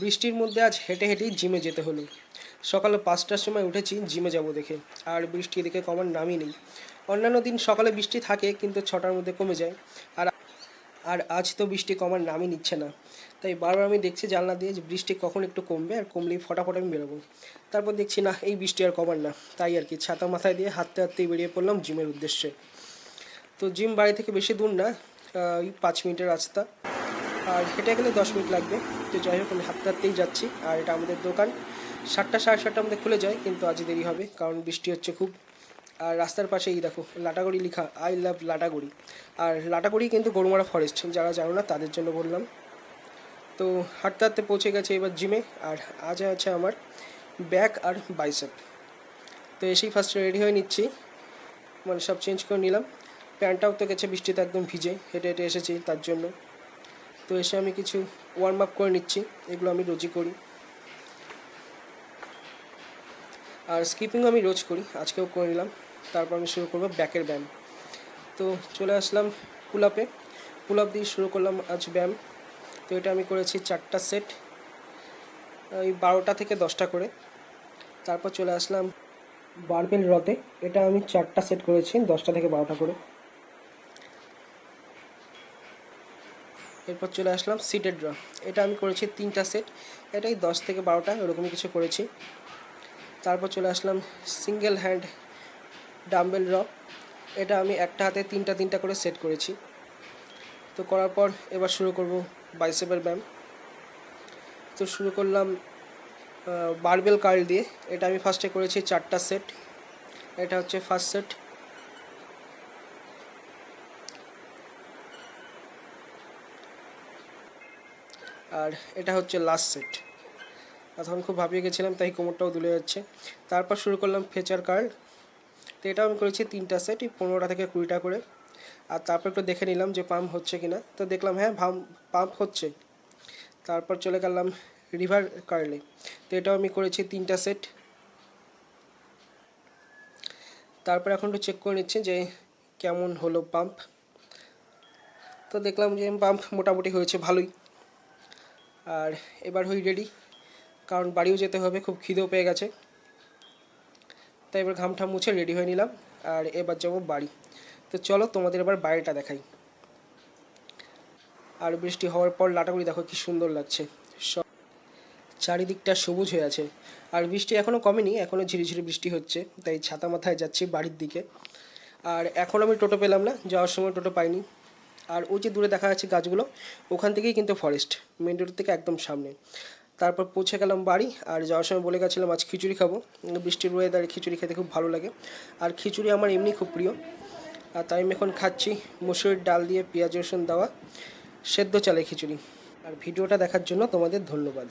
বৃষ্টির মধ্যে আজ হেঁটে হেঁটেই জিমে যেতে হলো। সকাল পাঁচটার সময় উঠেছি, জিমে যাব দেখে। আর বৃষ্টি এদিকে কমার নামই নেই। অন্যান্য দিন সকালে বৃষ্টি থাকে, কিন্তু ছটার মধ্যে কমে যায়। আর আর আজ তো বৃষ্টি কমার নামই নিচ্ছে না। তাই বারবার আমি দেখছি জানলা দিয়ে যে বৃষ্টি কখন একটু কমবে, আর কমলেই ফটাফট আমি বেরোবো। তারপর দেখছি, না, এই বৃষ্টি আর কমার না। তাই আর কি, ছাতা মাথায় দিয়ে হাঁটতে হাঁটতেই বেরিয়ে পড়লাম জিমের উদ্দেশ্যে। তো জিম বাড়ি থেকে বেশি দূর না ওই পাঁচ মিনিটের রাস্তা। আর হেঁটে গেলে দশ মিনিট লাগবে। তো যাই হোক, আমি হাঁটতে হাঁটতেই যাচ্ছি। আর এটা আমাদের দোকান। সাতটা, সাড়ে সাতটা আমাদের খুলে যায়, কিন্তু আজ দেরি হবে, কারণ বৃষ্টি হচ্ছে খুব। আর রাস্তার পাশে এই দেখো, লাটাগুড়ি লেখা, আই লাভ লাটাগুড়ি। আর লাটাগুড়ি কিন্তু গরুমারা ফরেস্ট যারা জানো না, তাদের জন্য বললাম। তো হাঁটতে হাঁটতে পৌঁছে গেছে এবার জিমে আর আজ আছে আমার ব্যাক আর বাইসেপ তো এসেই ফার্স্টে রেডি হয়ে নিচ্ছি। মানে সব চেঞ্জ করে নিলাম। প্যান্টটাও তো গেছে, বৃষ্টিতে একদম ভিজে, হেঁটে হেঁটে এসেছি তার জন্য। তো এসে আমি কিছু ওয়ার্ম আপ করে নিচ্ছি, এগুলো আমি রোজই করি। আর স্কিপিংও আমি রোজ করি, আজকেও করে নিলাম। তারপর আমি শুরু করব ব্যাকের ব্যায়াম। তো চলে আসলাম পুল আপে পুল আপ দিয়ে শুরু করলাম আজ ব্যায়াম। তো এটা আমি করেছি চারটা সেট ওই বারোটা থেকে দশটা করে। তারপর চলে আসলাম বারবেল রতে এটা আমি চারটা সেট করেছি, দশটা থেকে বারোটা করে। এরপর চলে আসলাম সিটেড ড্র এটা আমি করেছি তিনটা সেট এটাই দশ থেকে বারোটা, এরকমই কিছু করেছি। তারপর চলে আসলাম সিঙ্গেল হ্যান্ড ডাম্বেল র এটা আমি একটা হাতে তিনটা তিনটা করে সেট করেছি। তো করার পর এবার শুরু করব বাইসেপের ব্যায়াম। তো শুরু করলাম বারবেল কার্ল দিয়ে। এটা আমি ফার্স্টে করেছি চারটা সেট এটা হচ্ছে ফার্স্ট সেট আর এটা হচ্ছে লাস্ট সেট তখন খুব ভাবিয়ে গেছিলাম, তাই কোমরটাও দুলে যাচ্ছে। তারপর শুরু করলাম ফেচার কার্ড তো এটাও আমি করেছি তিনটা সেট এই পনেরোটা থেকে কুড়িটা করে। আর তারপর একটু দেখে নিলাম যে পাম্প হচ্ছে কিনা। তো দেখলাম হ্যাঁ পাম্প হচ্ছে। তারপর চলে গেলাম রিভার কার্লে তো এটাও আমি করেছি তিনটা সেট তারপর এখন একটু চেক করে নিচ্ছি যে কেমন হলো পাম্প তো দেখলাম যে পাম্প মোটামুটি হয়েছে ভালোই। আর এবার হই রেডি কারণ বাড়িও যেতে হবে, খুব খিদেও পেয়ে গেছে। তাই এবার ঘামটা মুছে রেডি হয়ে নিলাম, আর এবার যাব বাড়ি। তো চলো তোমাদের এবার বাড়িটা দেখাই। আর বৃষ্টি হওয়ার পর লাটাগুড়ি দেখো কি সুন্দর লাগছে। সব চারিদিকটা সবুজ হয়ে আছে। আর বৃষ্টি এখনও কমেনি এখনও ঝিরিঝিরি বৃষ্টি হচ্ছে, তাই ছাতা মাথায় যাচ্ছি বাড়ির দিকে। আর এখন আমি টোটো পেলাম না, যাওয়ার সময় টোটো পাইনি। আর ওই যে দূরে দেখা যাচ্ছে গাছগুলো, ওখান থেকেই কিন্তু ফরেস্ট মেন রোড থেকে একদম সামনে। তারপর পৌঁছে গেলাম বাড়ি, আর যাওয়ার সময় বলে গেছিলাম আজ খিচুড়ি খাব। বৃষ্টির ওয়েদারে খিচুড়ি খেতে খুব ভালো লাগে। আর খিচুড়ি আমার এমনি খুব প্রিয়। আর তাই আমি এখন খাচ্ছি মুসুরির ডাল দিয়ে পেঁয়াজ রসুন দেওয়া, সেদ্ধ চালের খিচুড়ি। আর ভিডিওটা দেখার জন্য তোমাদের ধন্যবাদ।